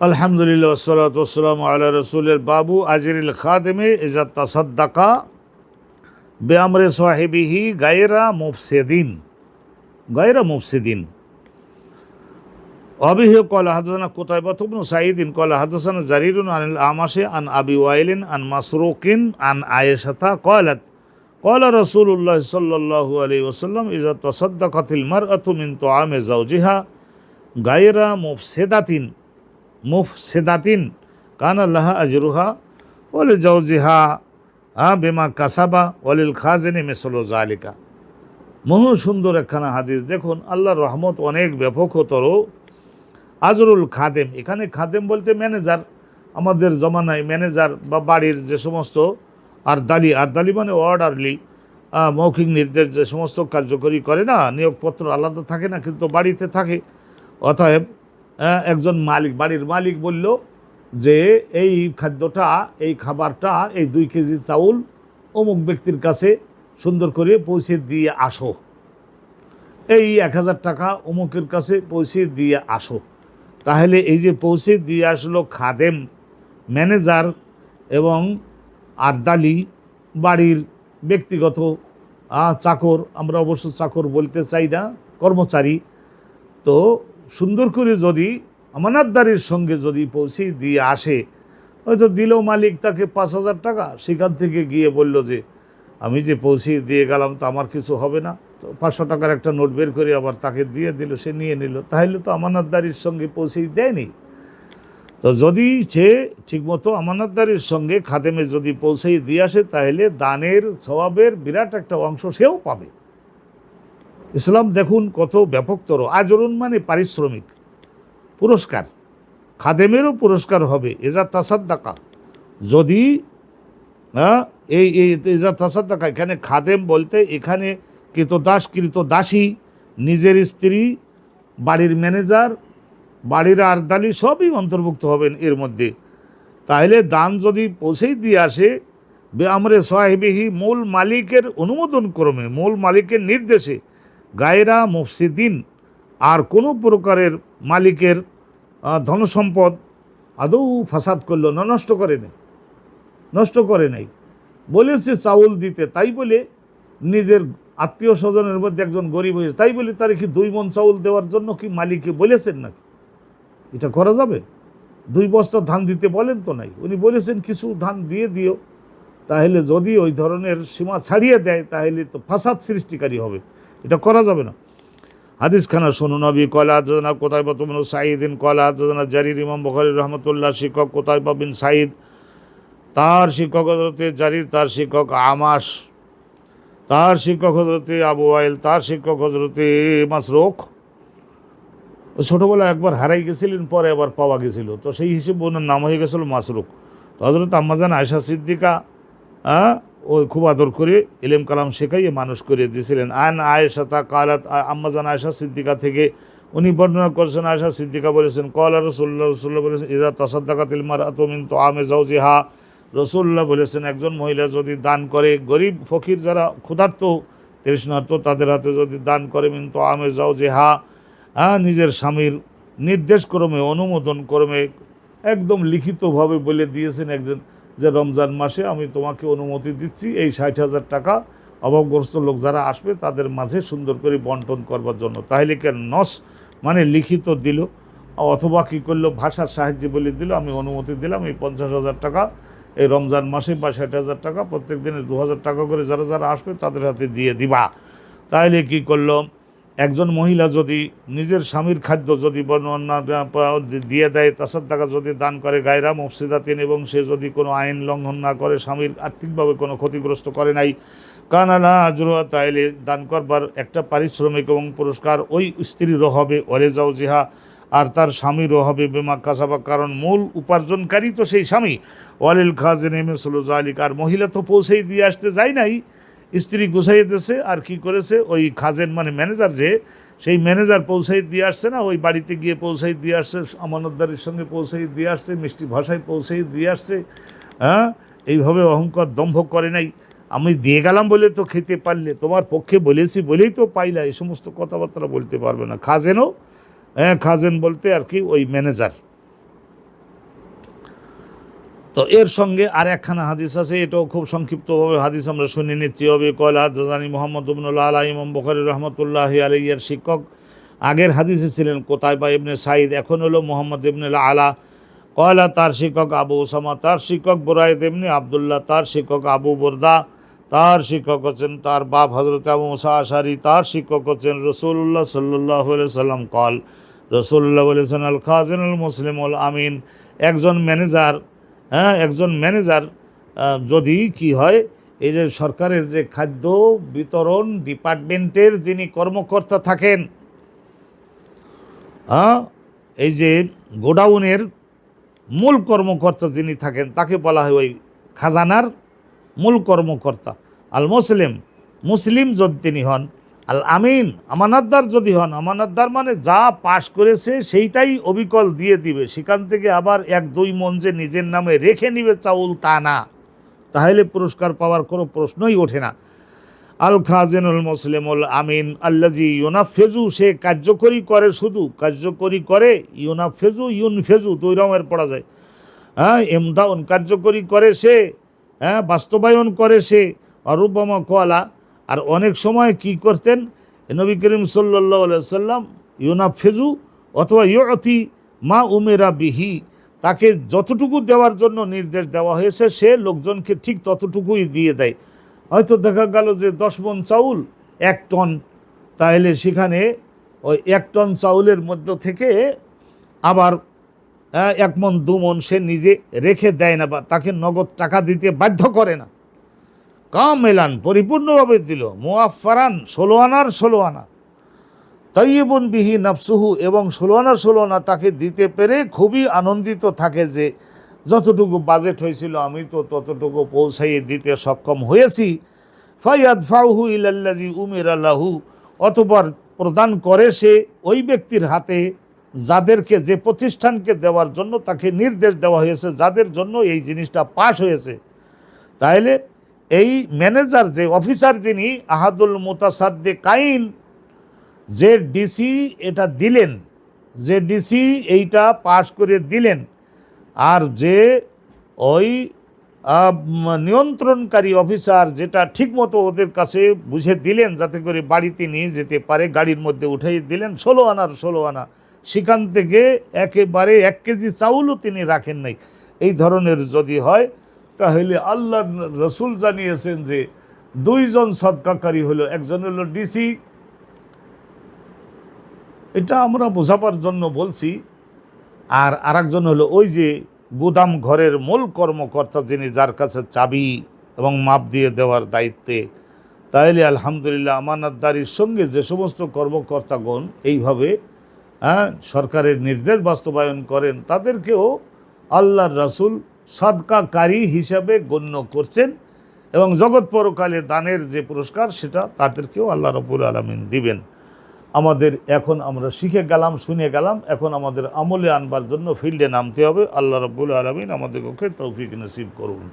আলহামদুলিল্লাহ সালাতাম আল্লাহ রসুলের বাবু আজিরিল খাদেমে ইজা তাসাদ্দাকা বেআমরে সাহেবিহি গায়রা মুফসেদিন গায়রা মুফসেদিন অবিহ কল হাদানা কোতাইবাত ইবনু সাঈদিন কল হাদাসানা জারিরুন আনিল আমাশে আন আবি ওয়াইলিন আন মাসরুকিন আন আয়েশাতা কলাত قال رسول الله صلى الله عليه وسلم إذا تصدقت المرأة من طعام زوجها غير مفسدة মুফসেদাতিন। কান আল্লাহ আজরুহা ওলে জৌজিহা হা বেমা কাসাবা ওলিল খাজেনে মেসলো জালিকা মহু সুন্দর একখানা হাদিস। দেখুন, আল্লাহর রহমত অনেক ব্যাপকতর। আজরুল খাদেম, এখানে খাদেম বলতে ম্যানেজার। আমাদের জমানায় ম্যানেজার বা বাড়ির যে সমস্ত আরদালি আরদালি মানে অর্ডারলি মৌখিক নির্দেশ যে সমস্ত কার্যকরী করে না, নিয়োগপত্র আলাদা থাকে না, কিন্তু বাড়িতে থাকে। অতএব একজন মালিক, বাড়ির মালিক বলল যে, এই খাদ্যটা, এই খাবারটা, এই দুই কেজি চাউল অমুক ব্যক্তির কাছে সুন্দর করে পৌঁছে দিয়ে আসো। এই এক হাজার টাকা অমুকের কাছে পৌঁছে দিয়ে আসো। তাহলে এই যে পৌঁছে দিয়ে আসলো খাদেম, ম্যানেজার এবং আরদালি বাড়ির ব্যক্তিগত চাকর, আমরা অবশ্য চাকর বলতে চাই না, কর্মচারী। তো সুন্দর করে যদি আমানাতদারির সঙ্গে যদি পৌঁছে দিয়ে আসে, হয়তো দিল মালিক তাকে পাঁচ হাজার টাকা। সেখান থেকে গিয়ে বলল যে, আমি যে পৌঁছে দিয়ে গেলাম তো আমার কিছু হবে না। তো পাঁচশো টাকার একটা নোট বের করে আবার তাকে দিয়ে দিল, সে নিয়ে নিল। তাহলে তো আমানতদারির সঙ্গে পৌঁছে দেয়নি। তো যদি সে ঠিকমতো আমানতদারির সঙ্গে খাদেমে যদি পৌঁছে দিয়ে আসে, তাহলে দানের স্বভাবের বিরাট একটা অংশ সেও পাবে। ইসলাম দেখুন কত ব্যাপকতর। আচরণ মানে পারিশ্রমিক। পুরস্কার। খাদেমেরও পুরস্কার হবে, এজা তাসাদ্দাকা। যদি এই এজা তাসাদ্দাকা, এখানে খাদেম বলতে এখানে কৃতদাস, কৃতদাসী, নিজের স্ত্রী, বাড়ির ম্যানেজার, বাড়ির আরদালি সবই অন্তর্ভুক্ত হবেন এর মধ্যে। তাহলে দান যদি পৌঁছেই দিয়ে আসে, বে আমরে সাহেবিহি মূল মালিকের অনুমোদন ক্রমে, মূল মালিকের নির্দেশে গায়রা, মুফসিদিন আর কোনো প্রকারের মালিকের ধনসম্পদ আদৌ ফাসাদ করল না, নষ্ট করে নেই। নষ্ট করে নাই। বলেছে চাউল দিতে, তাই বলে নিজের আত্মীয় স্বজনের মধ্যে একজন গরিব হয়েছে, তাই বলে তার কি দুই মন চাউল দেওয়ার জন্য কি মালিককে বলেছেন নাকি? এটা করা যাবে? দুই বস্তা ধান দিতে বলেন তো নাই। উনি বলেছেন, কিছু ধান দিয়ে দিও, তাহলে যদি ওই ধরনের সীমা ছাড়িয়ে দেয়, তাহলে তো ফাসাদ সৃষ্টিকারী হবে। এটা করা যাবে না। হাদিস খানা শুনুন নবী কলা আদানা কোথায় বা তুমি সাঈদিন কলা আদানা জারির ইমাম বখারি রহমতুল্লাহ শিক্ষক কোথায় বা বিন সাঈদ? তার শিক্ষক হজরতে জারির, তার শিক্ষক আমাস তার শিক্ষক হজরতে আবু আইল তার শিক্ষক হজরতে মাসরুখ। ও ছোটোবেলায় একবার হারাই গেছিলেন, পরে আবার পাওয়া গেছিল। তো সেই হিসেবে ওনার নাম হয়ে গেছিল মাসরুখ। তো হজরত আম্মাজান আয়সা সিদ্দিকা হ্যাঁ? ওই খুব আদর করে এলেম কালাম শেখাইয়ে মানুষ করে দিয়েছিলেন। আন আয়েশা তা কালাত আম্মাজান আয়সা সিদ্দিকা থেকে উনি বর্ণনা করেছেন আয়সা সিদ্দিকা বলেছেন, কলা রসুল্লাহ রসুল্লাহ বলেছেন ইজা তাসাদ্দাকা তিলমার আতমিন তো আমে যাও জিহা রসুল্লাহ বলেছেন, একজন মহিলা যদি দান করে, গরিব ফকির যারা ক্ষুধার্ত তৃষ্ণার্ত তাদের হাতে যদি দান করে মিন তো আমে জেহা হ্যাঁ নিজের স্বামীর নির্দেশ ক্রমে, অনুমোদন ক্রমে, একদম লিখিতভাবে বলে দিয়েছেন একজন যে রমজান মাসে আমি তোমাকে অনুমতি দিচ্ছি, এই ষাট হাজার টাকা অভাবগ্রস্ত লোক যারা আসবে তাদের মাঝে সুন্দর করে বন্টন করবার জন্য। তাহলে কেন নস মানে লিখিত দিল, অথবা কী করল, ভাষার সাহায্যে বলে দিল, আমি অনুমতি দিলাম, এই পঞ্চাশ হাজার টাকা, এই রমজান মাসে বা ষাট হাজার টাকা, প্রত্যেক দিনে দু হাজার টাকা করে যারা যারা আসবে তাদের হাতে দিয়ে দিবা। তাহলে কি করল একজন মহিলা যদি নিজের স্বামীর খাদ্য যদি বর্ণনা দিয়ে দেয় তাসার টাকা যদি দান করে, গায়রা, মুফসিদাতিন, এবং সে যদি কোনো আইন লঙ্ঘন না করে, স্বামীর আর্থিকভাবে কোনো ক্ষতিগ্রস্ত করে নাই কানালা আজরুয়া তাইলে দান করবার একটা পারিশ্রমিক এবং পুরস্কার ওই স্ত্রীরও হবে ওরে যাও জিহা আর তার স্বামীরও হবে বেমা কাসাবা, কারণ মূল উপার্জনকারী তো সেই স্বামী। ওয়ালিল খাজে নেমে আলিক আর মহিলা তো পৌঁছেই দিয়ে আসতে যায় নাই। স্ত্রী গুছাইয়ে দিয়েছে আর কি করেছে? ওই খাজেন মানে ম্যানেজার যে, সেই ম্যানেজার পৌঁছাই দিয়ে আসছে না? ওই বাড়িতে গিয়ে পৌঁছাই দিয়ে আসছে, আমানতদারির সঙ্গে পৌঁছাই দিয়ে আসছে, মিষ্টি ভাষায় পৌঁছাই দিয়ে আসছে। হ্যাঁ? এইভাবে অহংকার দম্ভ করে নাই। আমি দিয়ে গেলাম বলে তো খেতে পারলে, তোমার পক্ষে বলেছি বলেই তো পাইলা, এই সমস্ত কথাবার্তা বলতে পারবে না। খাজেনও হ্যাঁ খাজেন বলতে আর কি ওই ম্যানেজার। তো এর সঙ্গে আর একখানা হাদিস আছে, এটাও খুব সংক্ষিপ্তভাবে হাদিস আমরা শুনে নিচ্ছি। হবে কয়লা হাদানি মোহাম্মদ ইবনুল্লাহ আলা, ইমাম বখরি রহমতুল্লাহ আলাইয়ার শিক্ষক। আগের হাদিসে ছিলেন কোথায় বা ইবনে সাইদ এখন হলো মোহাম্মদ ইবনুল্লাহ আলা। কয়লা তার শিক্ষক আবু ওসামা তার শিক্ষক বোরাইদ এমনি আবদুল্লাহ, তার শিক্ষক আবু বরদা, তার শিক্ষক হচ্ছেন তার বাপ হজরত আবু মুসা আশারি, তার শিক্ষক হচ্ছেন রসুল্লাহ সাল্লাহ সাল্লাম কল রসুল্লাহ বলেছেন, আল খাজিন আল মুসলিম উল আমিন, একজন ম্যানেজার হ্যাঁ একজন ম্যানেজার যদি কি হয়, এই যে সরকারের যে খাদ্য বিতরণ ডিপার্টমেন্টের যিনি কর্মকর্তা থাকেন হ্যাঁ এই যে গোডাউনের মূল কর্মকর্তা যিনি থাকেন, তাকে বলা হয় ওই খাজানার মূল কর্মকর্তা আল মুসলিম মুসলিম যদি তিনি হন আল আমিন আমানাদ্দার যদি হন আমানাদ্দার মানে যা পাশ করেছে সেইটাই অবিকল দিয়ে দিবে। সেখান থেকে আবার এক দুই মন যে নিজের নামে রেখে নিবে চাউল তা না। তাহলে পুরস্কার পাওয়ার কোনো প্রশ্নই ওঠে না। আল খাজেনুল মুসলিমুল আমিন আল্লাজি ইউনাফেজু সে কার্যকরী করে শুধু, কার্যকরী করে ইউনাফেজু ইউনফেজু দুই রকমের পড়া যায়। হ্যাঁ এমদাউন কার্যকরী করে সে হ্যাঁ বাস্তবায়ন করে সে অরূপমা কোয়ালা আর অনেক সময় কি করতেন? নবী করিম সাল্লাহ সাল্লাম ইউনাফেজু অথবা ইয়তি মা উমেরা বিহি, তাকে যতটুকু দেওয়ার জন্য নির্দেশ দেওয়া হয়েছে, সে লোকজনকে ঠিক ততটুকুই দিয়ে দেয়। হয়তো দেখা গেল যে দশ মন চাউল, এক টন, তাহলে সেখানে ওই এক টন চাউলের মধ্য থেকে আবার এক মন, দু মন সে নিজে রেখে দেয় না বা তাকে নগদ টাকা দিতে বাধ্য করে না। কাম মেলান পরিপূর্ণভাবে দিল। মুআফারান ষোলো আনার ষোলো আনা তৈবন বিহি নাফসুহু, এবং ষোলো আনার ষোলো আনা তাকে দিতে পেরে খুবই আনন্দিত থাকে যে, যতটুকু বাজেট হয়েছিল, আমি তো ততটুকু পৌঁছাইয়ে দিতে সক্ষম হয়েছি। ফাইয়াদ ফাউহু ইলাল্লাজি উমের আল্লাহু অতপর প্রদান করে সে ওই ব্যক্তির হাতে, যাদেরকে, যে প্রতিষ্ঠানকে দেওয়ার জন্য তাকে নির্দেশ দেওয়া হয়েছে, যাদের জন্য এই জিনিসটা পাশ হয়েছে। তাহলে এই ম্যানেজার যে অফিসার যিনি, আহাদুল মোতাসাদ্দে কাইন, যে ডিসি এটা দিলেন, যে ডিসি এইটা পাশ করে দিলেন, আর যে ওই নিয়ন্ত্রণকারী অফিসার যেটা ঠিকমতো ওদের কাছে বুঝে দিলেন, যাতে করে বাড়িতে নিয়ে যেতে পারে, গাড়ির মধ্যে উঠাই দিলেন, ষোলো আনার ষোলো আনা। সেখান থেকে একেবারে এক কেজি চাউলও তিনি রাখেন নাই। এই ধরনের যদি হয় তাহলে আল্লাহ রসুল জানিয়েছেন যে দুইজন সদকাকারী হলো, একজন হলো ডিসি এটা আমরা বোঝাবার জন্য বলছি। আর আরেকজন হলো ওই যে গুদাম ঘরের মূল কর্মকর্তা যিনি যার কাছে চাবি এবং মাপ দিয়ে দেওয়ার দায়িত্বে। তাইলে আলহামদুলিল্লাহ আমানতদারির সঙ্গে যে সমস্ত কর্মকর্তাগণ এইভাবে হ্যাঁ সরকারের নির্দেশ বাস্তবায়ন করেন, তাদেরকেও আল্লাহর রাসূল সাদকাকারী হিসাবে গণ্য করছেন এবং জগৎ পরকালে দানের যে পুরস্কার, সেটা তাদেরকেও আল্লাহ রবুল আলমিন দিবেন। আমাদের এখন আমরা শিখে গেলাম, শুনে গেলাম, এখন আমাদের আমলে আনবার জন্য ফিল্ডে নামতে হবে। আল্লাহ রবুল আলমিন আমাদের পক্ষে তৌফিক নসিব করুন।